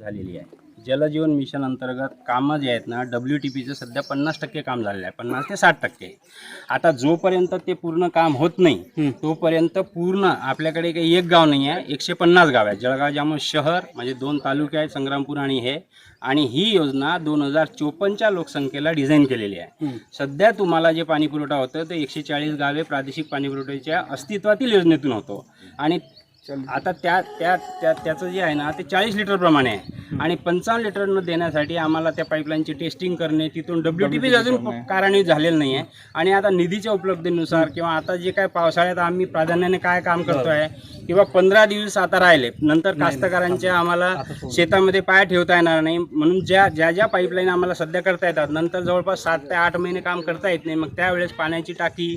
झालेली आहे. जलजीवन मिशन अंतर्गत कामं जे आहेत ना डब्ल्यू टी पीचं सध्या पन्नास टक्के काम झालेलं आहे. पन्नास ते साठ टक्के. आता जोपर्यंत ते पूर्ण काम होत नाही तोपर्यंत पूर्ण आपल्याकडे काही एक गाव नाही आहे एकशे पन्नास गाव आहे. जळगाव जामोद शहर म्हणजे दोन तालुके आहेत संग्रामपूर आणि हे. आणि ही योजना दोन हजार चोपन्नच्या लोकसंख्येला डिझाईन केलेली आहे. सध्या तुम्हाला जे पाणी पुरवठा होतं ते एकशे चाळीस गावे प्रादेशिक पाणी पुरवठ्याच्या अस्तित्वातील योजनेतून होतो. आणि आता त्या त्या त्या त्याचं जे आहे ना ते चाळीस लिटर प्रमाणे आहे. आणि पंचावन्न लिटरनं देण्यासाठी आम्हाला त्या पाईपलाईनची टेस्टिंग करणे तिथून डब्ल्यू टी पी अजून कार्यान्वित झालेलं नाही आहे. आणि आता निधीच्या उपलब्धीनुसार किंवा आता जे काय पावसाळ्यात आम्ही प्राधान्याने काय काम करतोय किंवा पंधरा दिवस आता राहिले नंतर कास्तकारांच्या आम्हाला शेतामध्ये पाय ठेवता येणार नाही. म्हणून ज्या ज्या ज्या पाईपलाईन आम्हाला सध्या करता येतात नंतर जवळपास सात ते आठ महिने काम करता येत नाही. मग त्यावेळेस पाण्याची टाकी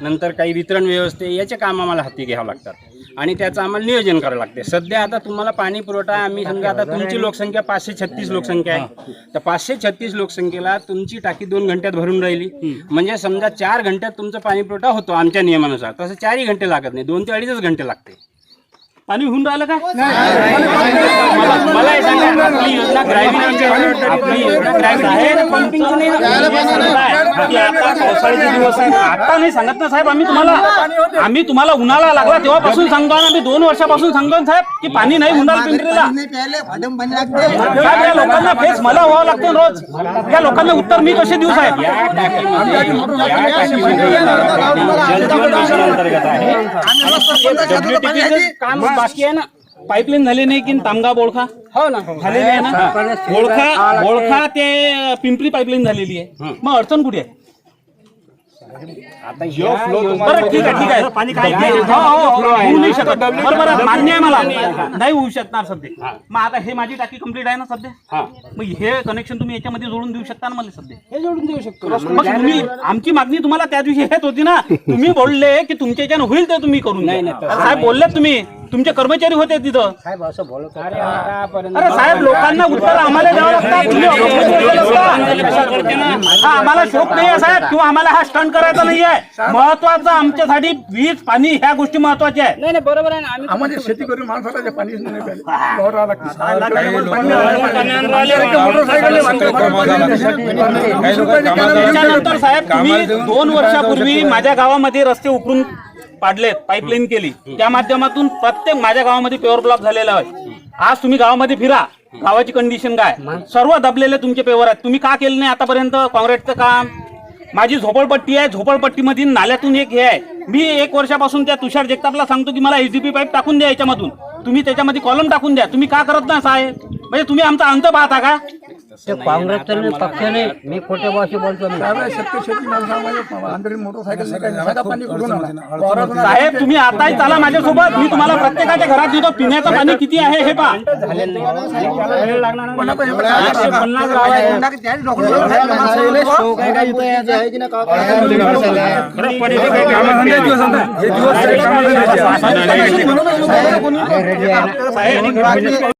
नंतर काही वितरण व्यवस्थे याचे काम आम्हाला हाती घ्यावं लागतात. आणि त्याचं आम्हाला नियोजन करावं लागते. सध्या आता तुम्हाला पाणी पुरवठा आम्ही समजा आता तुमची लोकसंख्या पाचशे छत्तीस लोकसंख्या आहे. तर पाचशे छत्तीस लोकसंख्येला तुमची टाकी दोन घंट्यात भरून राहिली. म्हणजे समजा चार घंट्यात तुमचा पाणी पुरवठा होतो आमच्या नियमानुसार. तसं चारही घंटे लागत नाही दोन ते अडीचच घंटे लागते. पाणी होऊन राहिलं का? मला हे सांगा आपली योजना ग्रामीण आपली योजना ग्रामीण आहे पंपिंगचं नाही पावसाळ्याचे दिवस आहेत. आता नाही सांगत ना साहेब आम्ही तुम्हाला. आम्ही तुम्हाला उन्हाळा लागला तेव्हापासून सांगतो ना आम्ही दोन वर्षापासून सांगतो साहेब की पाणी नाही उन्हाळा पिंपरीला. साहेब या लोकांना फेस मला व्हावं लागतं रोज. या लोकांना उत्तर मी कसे देऊ साहेब? जलजीवन मिशन अंतर्गत आहे काम बाकी आहे ना. पाईपलाईन झाली नाही की तामगाव बोळखा? हो ना. झालेली आहे ना? बोळखा बोळखा ते पिंपरी पाईपलाईन झालेली आहे. मग अडचण कुठे आहे? बरं ठीक आहे ठीक आहे. पाणी काय हो, हो, हो, होऊ नाही शकत. बरं बरं मान्य आहे मला. नाही होऊ शकणार सध्या. मग आता हे माझी टाकी कंप्लीट आहे ना सध्या? हा. मग हे कनेक्शन तुम्ही याच्यामध्ये जोडून देऊ शकता ना मला सध्या? हे जोडून देऊ शकतो. मग तुम्ही आमची मागणी तुम्हाला त्या दिवशी हेच होती ना. तुम्ही बोलले की तुमच्या याच्यानं होईल ते तुम्ही करून साहेब बोलले तुम्ही. तुमचे कर्मचारी होते तिथं? अरे आतापर्यंत अरे साहेब लोकांना उत्तर आम्हाला द्यावं लागतं. तुम्ही असता. हा आम्हाला शोक नाही आहे साहेब. किंवा आम्हाला हा स्टंट करायचा नाही आहे. महत्वाचं आमच्यासाठी वीज पाणी ह्या गोष्टी महत्त्वाच्या आहेत नाही नाही बरोबर आहे ना. आम्ही आम्हाला शेती करून माणसाला जे पाणी नाही प्यायले. वावराला लागते. त्याच्यानंतर साहेब तुम्ही दोन वर्षापूर्वी माझ्या गावामध्ये रस्ते उकरून पाडलेत पाईपलाईन केली. त्या माध्यमातून प्रत्येक माझ्या गावामध्ये पेवर ब्लॉक झालेला आहे. आज तुम्ही गावामध्ये फिरा. गावाची कंडिशन काय? सर्व दबलेले तुमचे पेवर आहेत. तुम्ही का केलं नाही आतापर्यंत काँग्रेसचं काम? माझी झोपडपट्टी आहे. झोपडपट्टीमधील नाल्यातून एक हे आहे. मी एक वर्षापासून त्या तुषार जगतापला सांगतो की मला एचडीपी पाईप टाकून द्या याच्यामधून. तुम्ही त्याच्यामध्ये कॉलम टाकून द्या. तुम्ही का करत नाही साहेब? म्हणजे तुम्ही आमचा अंत पाहता का? ते काँग्रेसचं पक्षाने मी खोटे भाषे बोलतो मी नाही. साहेब तुम्ही आताही चाला माझ्यासोबत मी तुम्हाला प्रत्येकाच्या घरात देतो पिण्याचं पाणी किती आहे हे पहा नाही नाही. पन्नास